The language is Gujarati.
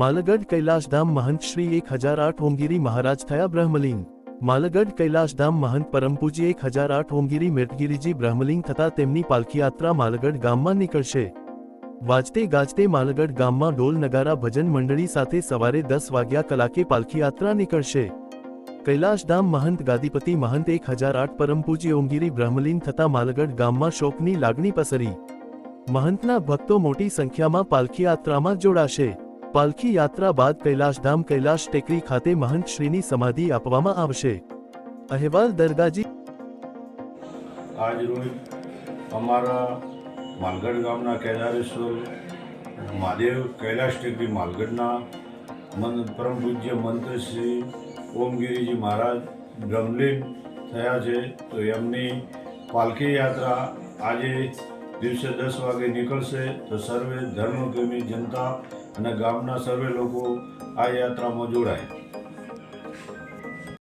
માલગઢ કૈલાશધામ મહંત શ્રી એક હજાર આઠ ઓમગીરી મહારાજ થયા બ્રહ્મલિંગ. માલગઢ કૈલાશધામ મહંત પરમપૂજી એક હજાર આઠ ઓમગીરી મેટગીરીજી બ્રહ્મલિંગ થતા તેમની પાલખી યાત્રા માલગઢ ગામમાં નીકળશે. વાજતે ગાજતે માલગઢ ગામમાં ઢોલ નગારા ભજન મંડળી સાથે સવારે દસ વાગ્યા કલાકે પાલખી યાત્રા નીકળશે. કૈલાશધામ મહંત ગાદીપતિ મહંત એક હજાર આઠ પરમપૂજી ઓમગીરી બ્રહ્મલીન થતા માલગઢ ગામમાં શોકની લાગણી પસરી. મહંતના ભક્તો મોટી સંખ્યામાં પાલખી યાત્રામાં જોડાશે. પાલખી યાત્રા બાદ કૈલાશધામ કૈલાશ ટેકરી ખાતે મહંત શ્રીની સમાધિ આપવામાં આવશે અહેવાલ દરગાજી આજ રોજ અમારા માલગઢ ગામના કેદારેશ્વર મહાદેવ કૈલાશ ટેકરી માલગઢના મન પરમ પૂજ્ય મંત્ર શ્રી ઓમગીરીજી મહારાજ બ્રહ્મલીન થયા છે તો એમની પાલખી યાત્રા આજે દિવસે દસ વાગે નીકળશે તો સર્વે ધર્મપ્રેમી જનતા અને ગામના સર્વે લોકો આ યાત્રામાં જોડાય.